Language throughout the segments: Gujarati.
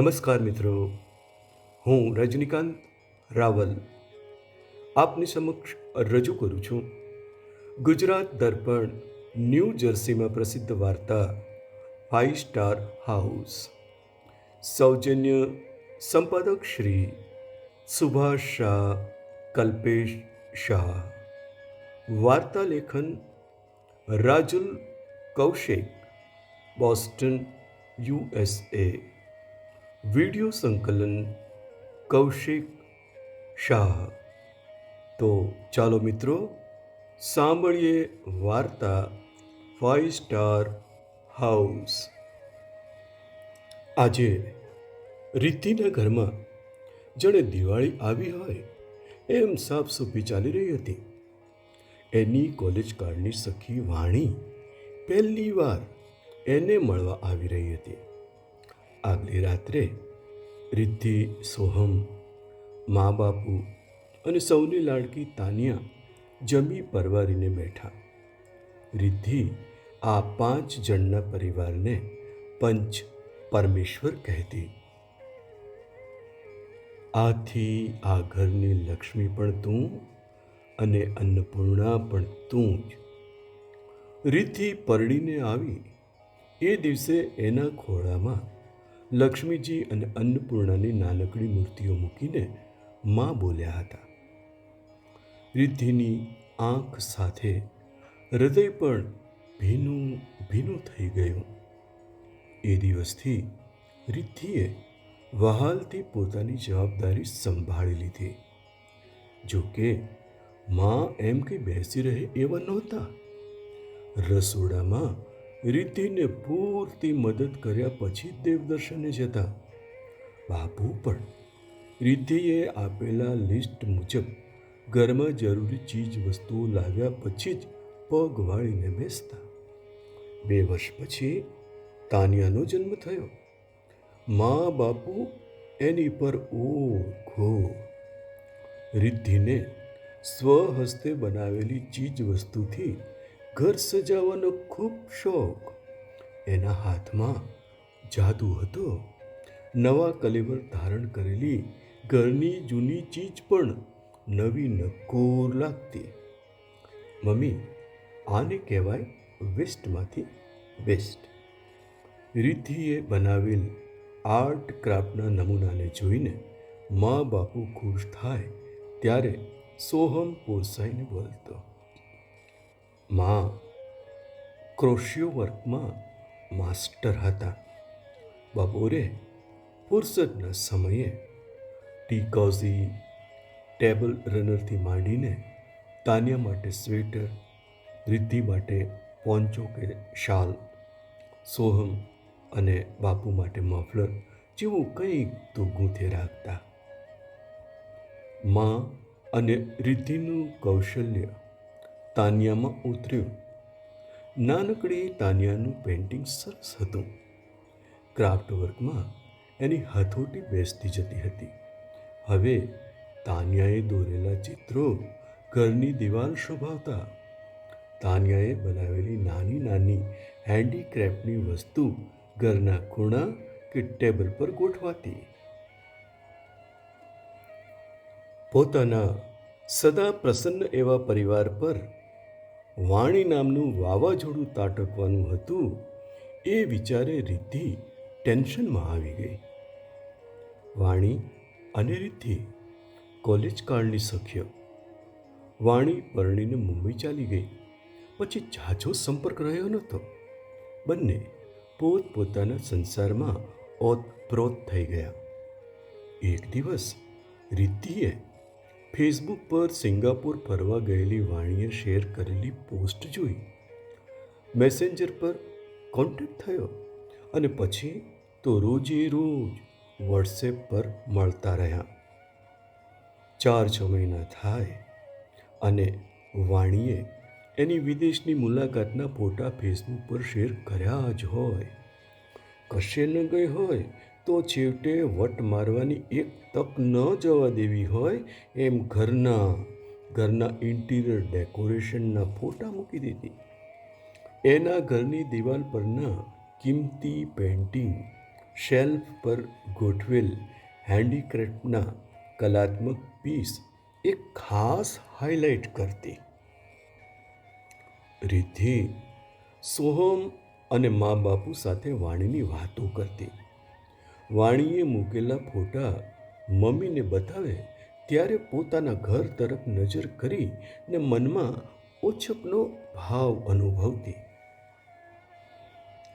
નમસ્કાર મિત્રો. હું રજનીકાંત રાવલ. આપની સમક્ષ રજૂ કરું છું. ગુજરાત દર્પણ ન્યૂ જર્સીમાં પ્રસિદ્ધ વાર્તા ફાઇવ સ્ટાર હાઉસ. સૌજન્ય સંપાદક શ્રી સુભાષ શાહ, કલ્પેશ શાહ. વાર્તા લેખન Rajul Kaushik, Boston USA video સંકલન કૌશિક શાહ. તો ચાલો મિત્રો, સાંભળીએ વાર્તા ફાઇવ સ્ટાર હાઉસ આજે રીતિના ઘરમાં જાણે દિવાળી આવી હોય એમ સાફસૂફી ચાલી રહી હતી. એની કોલેજ કાળની સખી વાણી પહેલી વાર એને મળવા આવી રહી હતી. આગલી રાત્રે રિદ્ધિ, સોહમ, મા બાપુ અને સૌની લાડકી તાનિયા જમી પરવારીને બેઠા. રિદ્ધિ આ પાંચ જણના પરિવારને પંચ પરમેશ્વર કહેતી. આથી આ ઘરની લક્ષ્મી પણ તું અને અન્નપૂર્ણા પણ તું જ. રિદ્ધિ પરડીને આવી. એ દિવસે એના ખોળામાં લક્ષ્મીજી અને અન્નપૂર્ણાની નાનકડી મૂર્તિઓ મૂકીને માં બોલ્યા હતા, રિદ્ધિની આંખ સાથે હૃદય પણ ભીનું ભીનું થઈ ગયું. એ દિવસથી રિદ્ધિએ વહાલથી પોતાની જવાબદારી સંભાળી લીધી. જો કે માં એમ કે બેસી રહે એવા નહોતા. રસોડામાં રિદ્ધિને પૂરતી મદદ કર્યા પછી દેવદર્શને જતા. બાપુ, પણ રિદ્ધિએ આપેલા લિસ્ટ મુજબ ઘરમાં જરૂરી ચીજ વસ્તુઓ લાવ્યા પછી જ પગ વાળીને બેસતા. બે વર્ષ પછી તાનિયાનો જન્મ થયો. મા બાપુ એની પર ઓઘો રિદ્ધિને સ્વહસ્તે બનાવેલી ચીજ વસ્તુથી ઘર સજાવવાનો ખૂબ શોખ. એના હાથમાં જાદુ હતો. નવા કલેવર ધારણ કરેલી ઘરની જૂની ચીજ પણ નવી નકોર લાગતી. મમ્મી, આને કહેવાય વેસ્ટમાંથી બેસ્ટ રિદ્ધિએ બનાવેલ આર્ટ ક્રાફ્ટના નમૂનાને જોઈને મા બાપુ ખુશ થાય ત્યારે સોહમ પોસાઈને બોલતો. માં ક્રોશિયો વર્કમાં માસ્ટર હતા. બપોરે ફુરસદના સમયે ટી કોઝી ટેબલ રનરથી માંડીને તાનિયા માટે સ્વેટર, રિદ્ધિ માટે પોન્ચો કે શાલ, સોહમ અને બાપુ માટે મફલર જેવું કંઈક તો ગૂંથે રાખતા. મા અને રિદ્ધિનું કૌશલ્ય તાનિયામાં ઉતર્યું. નાનકડી તાનિયાનું પેઇન્ટિંગ સરસ હતું. ક્રાફ્ટ વર્કમાં એની હથોટી બેસતી જતી હતી. હવે તાનિયાએ દોરેલા ચિત્રો ઘરની દિવાલ શોભાવતા. તાનિયાએ બનાવેલી નાની નાની હેન્ડીક્રાફ્ટની વસ્તુ ઘરના ખૂણા કે ટેબલ પર ગોઠવાતી. પોતાના સદા પ્રસન્ન એવા પરિવાર પર વાણી નામનું વાવાઝોડું તાટકવાનું હતું એ વિચારે રિદ્ધિ ટેન્શનમાં આવી ગઈ. વાણી અને રિદ્ધિ કોલેજ કાળની સખ્ય વાણી પરણીને મુંબઈ ચાલી ગઈ. પછી ઝાઝો સંપર્ક રહ્યો નહોતો. બંને પોતપોતાના સંસારમાં ઓતપ્રોત થઈ ગયા. એક દિવસ રિદ્ધિએ ફેસબુક પર સિંગાપુર ફરવા ગયેલી વાણીએ શેર કરેલી પોસ્ટ જોઈ. મેસેન્જર પર કોન્ટેક્ટ થયો અને પછી તો રોજે રોજ વોટ્સએપ પર મળતા રહ્યા. ચાર છ મહિના થાય અને વાણીએ એની વિદેશની મુલાકાતના ફોટા ફેસબુક પર શેર કર્યા જ હોય. કશે ન ગઈ હોય તો છેવટે વટ મારવાની એક તક ન જવા દેવી હોય એમ ઘરના ઘરના ઇન્ટિરિયર ડેકોરેશનના ફોટા મૂકી દીધી. એના ઘરની દિવાલ પરના કિંમતી પેન્ટિંગ શેલ્ફ પર ગોઠવેલ હેન્ડીક્રાફ્ટના કલાત્મક પીસ એક ખાસ હાઇલાઇટ કરતી. રિદ્ધિ સોહમ અને મા બાપુ સાથે વાણીની વાતો કરતી. વાણીએ મૂકેલા ફોટા મમ્મીને બતાવે ત્યારે પોતાના ઘર તરફ નજર કરી ને મનમાં ઓછપનો ભાવ અનુભવતી.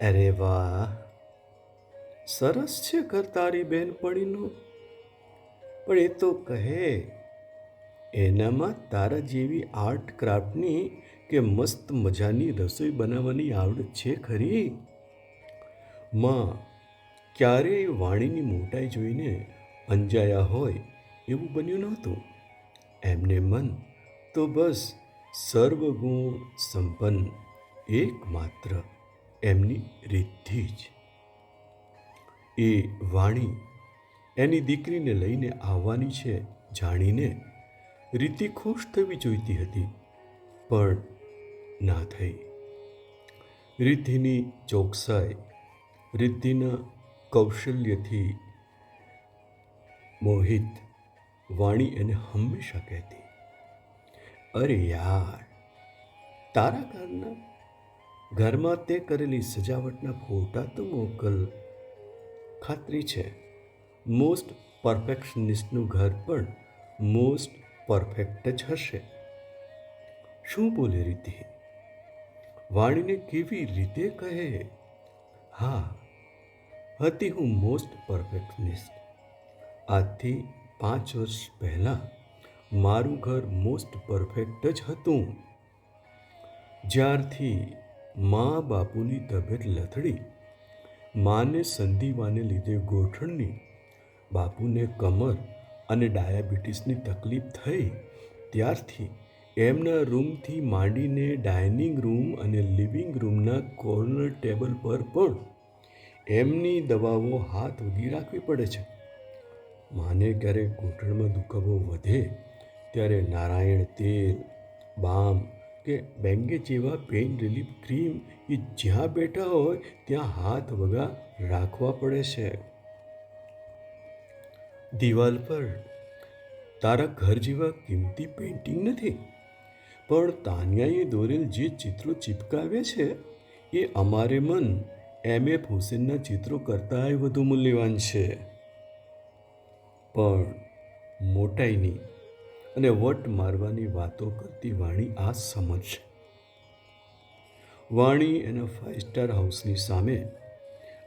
અરે વાહ! સરસ છે ઘર તારી બહેનપણીનું પણ એ તો કહે, એનામાં તારા જેવી આર્ટ ક્રાફ્ટની કે મસ્ત મજાની રસોઈ બનાવવાની આવડત છે ખરી? માં ક્યારેય વાણીની મોટાઈ જોઈને અંજાયા હોય એવું બન્યું નહોતું. એમને મન તો બસ સર્વગુણ સંપન્ન એકમાત્ર એમની રીતથી જ. એ વાણી એની દીકરીને લઈને આવવાની છે જાણીને રીતિ ખુશ થવી જોઈતી હતી, પણ ના થઈ. રિદ્ધિની ચોકસાઈ, રિદ્ધિના કૌશલ્યથી મોહિત વાણી એને હંમેશા કહેતી. અરે યાર, તારા કારના ઘરમાં તે કરેલી સજાવટના ફોટા તો મોકલ. ખાતરી છે મોસ્ટ પરફેક્શનિસ્ટનું ઘર પણ મોસ્ટ પરફેક્ટ જ હશે. શું બોલે રીતે? વાણીને કેવી રીતે કહે? હા હતી હું મોસ્ટ પરફેક્શનિસ્ટ આજથી પાંચ વર્ષ પહેલાં મારું ઘર મોસ્ટ પરફેક્ટ જ હતું. જ્યારથી મા બાપુની તબિયત લથડી, માને સંધિવાને લીધે ગોઠણની, બાપુને કમર અને ડાયાબિટીસની તકલીફ થઈ, ત્યારથી એમના રૂમથી માંડીને ડાઇનિંગ રૂમ અને લિવિંગ રૂમના કોર્નર ટેબલ પર પણ એમની દવાઓ હાથ ઉગી રાખવી પડે છે. માને ક્યારેક ઘૂંટણમાં દુખાવો વધે, ત્યારે નારાયણ તેલ, બામ કે બેંગે જેવા પેઇન રિલીફ ક્રીમ એ જ્યાં બેઠા હોય, ત્યાં હાથ વગા રાખવા પડે છે. દિવાલ પર તારા ઘર જેવા કિંમતી પેઇન્ટિંગ નથી. પણ તાનિયાએ દોરેલ જે ચિત્રો ચિપકાવ્યા છે, એ અમારે મન એમ એફ હુસેનના ચિત્રો કરતાંય વધુ મૂલ્યવાન છે. પણ મોટાઈની અને વટ મારવાની વાતો કરતી વાણી આ સમજશે વાણી એના ફાઇવ સ્ટાર હાઉસની સામે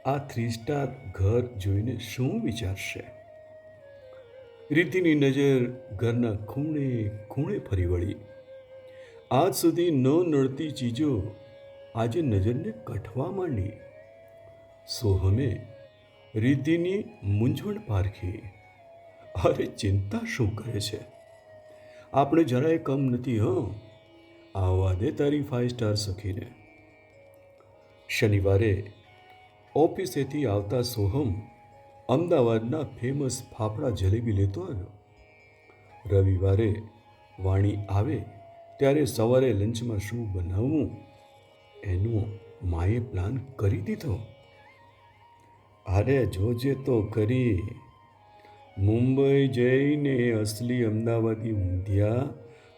આ થ્રી સ્ટાર ઘર જોઈને શું વિચારશે? રીતિની નજર ઘરના ખૂણે ખૂણે ફરી વળી. આજ સુધી ન નડતી ચીજો આજે નજરને કઠવા માંડી. સોહમે રીતિની મૂંઝવણ પારખી. અરે ચિંતા શું કરે છે? આપણે જરાય કમ નથી, હ? આવવા દે તારી ફાઇવ સ્ટાર સખીને. શનિવારે ઓફિસેથી આવતા સોહમ અમદાવાદના ફેમસ ફાફડા જલેબી લેતો આવ્યો. રવિવારે વાણી આવે ત્યારે સવારે લંચમાં શું બનાવવું એનો માએ પ્લાન કરી દીધો. અરે જોજે તો કરી. મુંબઈ જઈને અસલી અમદાવાદી ઊંધિયા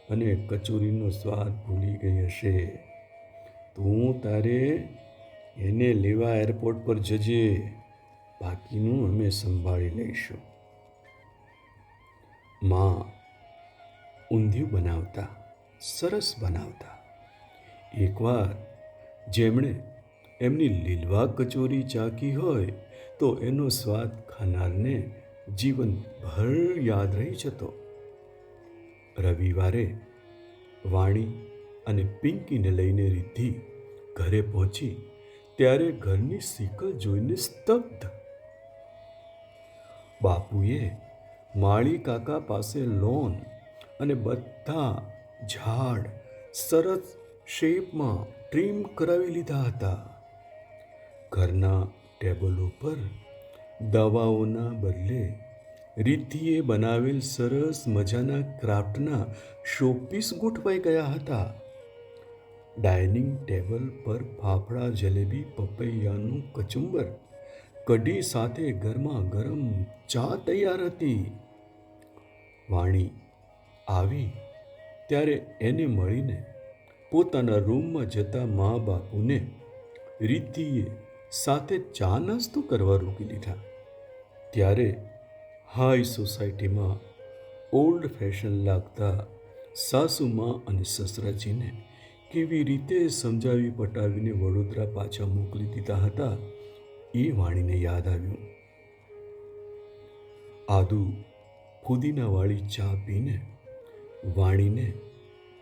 અને કચોરીનો સ્વાદ ભૂલી ગઈ હશે. તું તારે એને લેવા એરપોર્ટ પર જજે. બાકીનું અમે સંભાળી લઈશું. માં, ઊંધિયું બનાવતા, સરસ બનાવતા. એકવાર જેમણે એમની લીલવા કચોરી ચાકી હોય તો એનો સ્વાદ ખાનારને જીવનભર યાદ રહી જતો. રવિવારે વાણી અને પિંકીને લઈને રિદ્ધિ ઘરે પહોંચી ત્યારે ઘરની સિકલ જોઈને સ્તબ્ધ. બાપુએ માળી કાકા પાસે લોન અને બધા ઝાડ સરસ શેપમાં ટ્રીમ કરાવી લીધા હતા. ઘરના ટેબલો પર દવાઓના બદલે રિદ્ધિએ બનાવેલ સરસ મજાના ક્રાફ્ટના શોપીસ ગોઠવાઈ ગયા હતા. ડાઇનિંગ ટેબલ પર ફાફડા, જલેબી, પપૈયાનું કચુંબર કઢી સાથે ગરમા ગરમ ચા તૈયાર હતી. વાણી આવી ત્યારે એને મળીને પોતાના રૂમમાં જતા મા બાપુને રિદ્ધિએ સાથે ચા નાસ્તો કરવા રોકી લીધા ત્યારે હાઈ સોસાયટીમાં ઓલ્ડ ફેશન લાગતા સાસુમાં અને સસરાજીને કેવી રીતે સમજાવી પટાવીને વડોદરા પાછા મોકલી દીધા હતા એ વાણીને યાદ આવ્યું. આદુ ફુદીનાવાળી ચા પીને વાણીને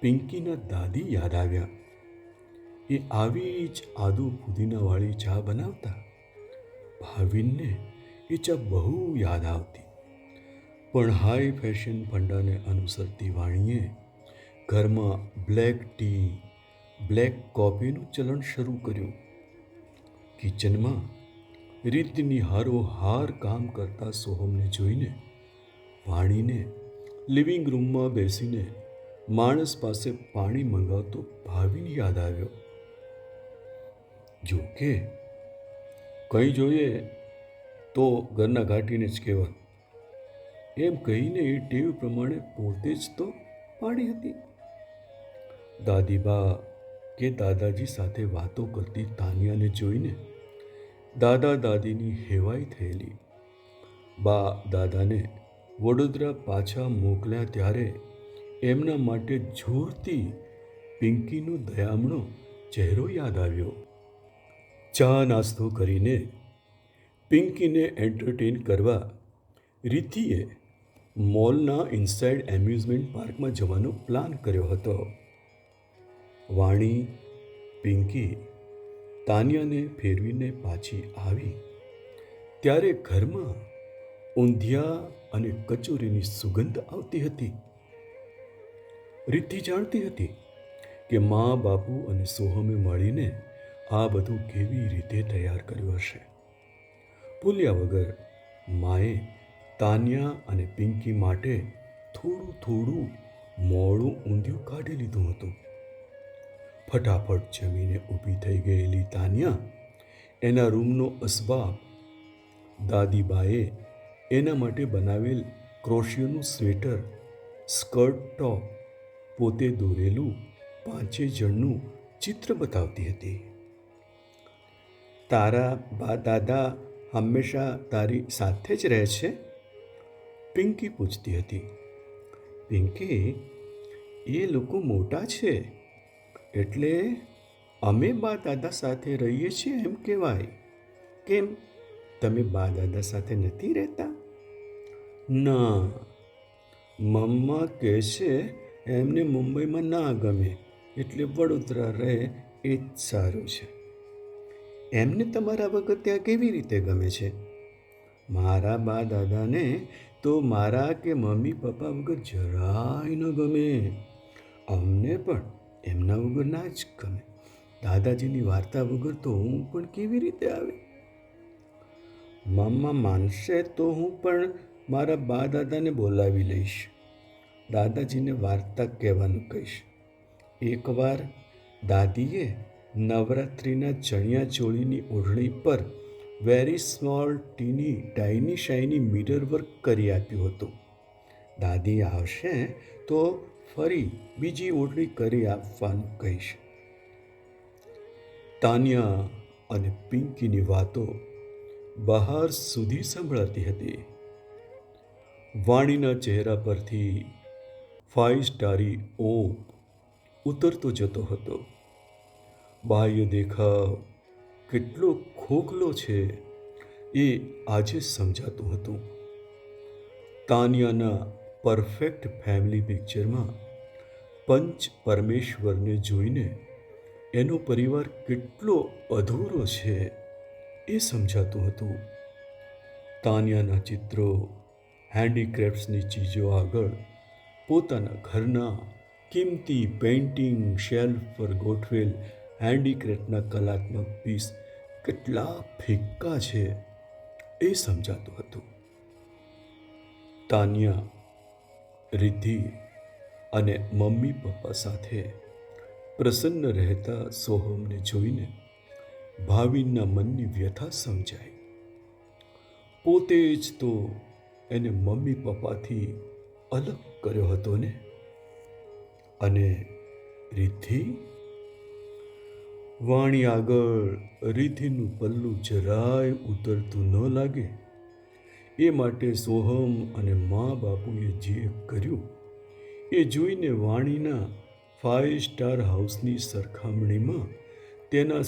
પિંકીના દાદી યાદ આવ્યા. એ આવી જ આદુ ફુદીનાવાળી ચા બનાવતા ભાવિનને એ ચા બહુ યાદ આવતી. પણ હાઈ ફેશન ફંડાને અનુસરતી વાણીએ ઘરમાં બ્લેક ટી, બ્લેક કોફીનું ચલણ શરૂ કર્યું. કિચનમાં રીતની હારોહાર કામ કરતા સોહમને જોઈને વાણીને લિવિંગ રૂમમાં બેસીને માણસ પાસે પાણી મંગાવતો ભાવિને યાદ આવ્યો. જો કે, કંઈ જોઈએ તો ઘરના ઘાટીને જ કહેવાનું. એમ કહીને એ ટેવ પ્રમાણે પોતે જ તો પાડી હતી. દાદીબા કે દાદાજી સાથે વાતો કરતી તાનિયાને જોઈને દાદા દાદીની હેવાઈ થયેલી. બા દાદાને વડોદરા પાછા મોકલ્યા ત્યારે એમના માટે જોરથી પિંકીનો દયામણો ચહેરો યાદ આવ્યો. ચા નાસ્તો કરીને પિંકીને એન્ટરટેન કરવા રીતિએ મોલના ઇનસાઇડ એમ્યુઝમેન્ટ પાર્કમાં જવાનો પ્લાન કર્યો હતો. વાણી, પિંકી, તાનિયાને ફેરવીને પાછી આવી. ત્યારે ઘરમાં ઊંધિયા અને કચોરીની સુગંધ આવતી હતી. રીતિ જાણતી હતી કે મા, બાપુ અને સોહમે મળીને આ બધું કેવી રીતે તૈયાર કર્યું હશે? ભૂલ્યા વગર માએ તાનિયા અને પિંકી માટે થોડું થોડું મોડું ઊંધિયું કાઢી લીધું હતું. ફટાફટ જમીને ઊભી થઈ ગયેલી તાનિયા એના રૂમનો અસબાબ દાદીબાએ એના માટે બનાવેલ ક્રોશિયોનું સ્વેટર, સ્કર્ટ ટોપ પોતે દોરેલું પાંચે જણનું ચિત્ર બતાવતી હતી. તારા બા દાદા હંમેશા તારી સાથે જ રહે છે? પિંકી પૂછતી હતી. પિંકી, એ લોકો મોટા છે, એટલે અમે બા દાદા સાથે રહીએ છીએ એમ કહેવાય. કેમ? તમે બા દાદા સાથે નથી રહેતા? ના. મમ્મા કહે છે, એમને મુંબઈમાં ના ગમે, એટલે વડોદરા રહે એ જ સારું છે. એમને તમારા વગર ત્યાં કેવી રીતે ગમે છે? મારા બા દાદાને તો મારા કે મમ્મી પપ્પા વગર જરાય ન ગમે. અમને પણ એમના વગર ના જ ગમે. દાદાજીની વાર્તા વગર તો હું પણ કેવી રીતે આવે? મમ્મા માનશે તો હું પણ મારા બા દાદાને બોલાવી લઈશ. દાદાજીને વાર્તા કહેવાનું કહીશ. એકવાર દાદીએ નવરાત્રિના ચણિયા ચોળીની ઓઢણી પર very small teeny tiny shiny mirror work કરી આપ્યું હતું. દાદી આવશે તો ફરી બીજી ઓઢણી કરી આપવાનું કહીશ. તાનિયા અને પિંકીની વાતો બહાર સુધી સંભળાતી હતી. વાણીના ચહેરા પરથી ફાઇવ સ્ટારી ઓપ ઉતરતો જતો હતો. બાહ્ય દેખાવ કેટલો ખોખલો છે એ આજે સમજાતું હતું. તાનિયાના પરફેક્ટ ફેમિલી પિક્ચરમાં પંચ પરમેશ્વરને જોઈને એનો પરિવાર કેટલો અધૂરો છે એ સમજાતું હતું. તાનિયાના ચિત્રો હેન્ડીક્રાફ્ટ્સની ચીજો આગળ પોતાના ઘરના કિંમતી પેઇન્ટિંગ શેલ્ફ પર ગોઠવેલ હેન્ડીક્રાફ્ટના કલાત્મક પીસ કેટલા ફિક્કા છે એ સમજાતું હતું. તાનિયા, રિદ્ધિ અને મમ્મી પપ્પા સાથે પ્રસન્ન રહેતા સોહમને જોઈને ભાવિનના મનની વ્યથા સમજાઈ. પોતે જ તો એને મમ્મી પપ્પાથી અલગ કર્યો હતો ને? અને રિદ્ધિ વાણી આગળ રીતિનું પલ્લું જરાય ઉતરતું ન લાગે. એ માટે સોહમ અને મા બાપુએ જે કર્યું, એ જોઈને વાણીના ફાઇવ સ્ટાર હાઉસની સરખામણીમાં તેના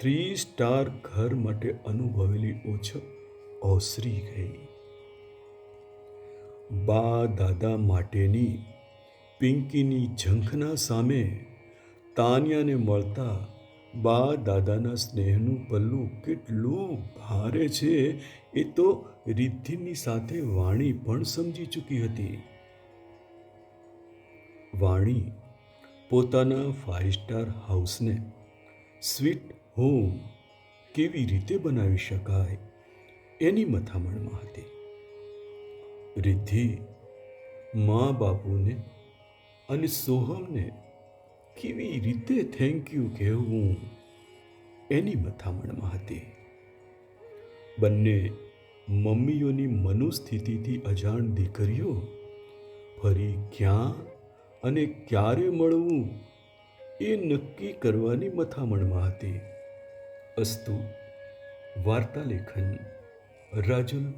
થ્રી સ્ટાર ઘર માટે અનુભવેલી ઓછપ ઓસરી ગઈ. બા દાદા માટેની પિંકીની ઝંખના સામે તાન્યાને મળતા બા દાદાના સ્નેહનું પલ્લું કેટલું ભારે છે, એ તો રિદ્ધિની સાથે વાણી પણ સમજી ચૂકી હતી. વાણી પોતાના ફાઇવ સ્ટાર હાઉસને સ્વીટ હોમ કેવી રીતે બનાવી શકાય એની મથામણમાં હતી. રિદ્ધિ મા બાપુને અને સોહમને કેવી રીતે થેન્ક યુ કહેવું? એની મથામણમાં હતી બંને મમ્મીઓની મનોસ્થિતિથી અજાણ દીકરીઓ ફરી ક્યાં અને ક્યારે મળવું એ નક્કી કરવાની મથામણમાં હતી અસ્તુ વાર્તા લેખન રાજુલ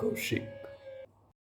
કૌશિક.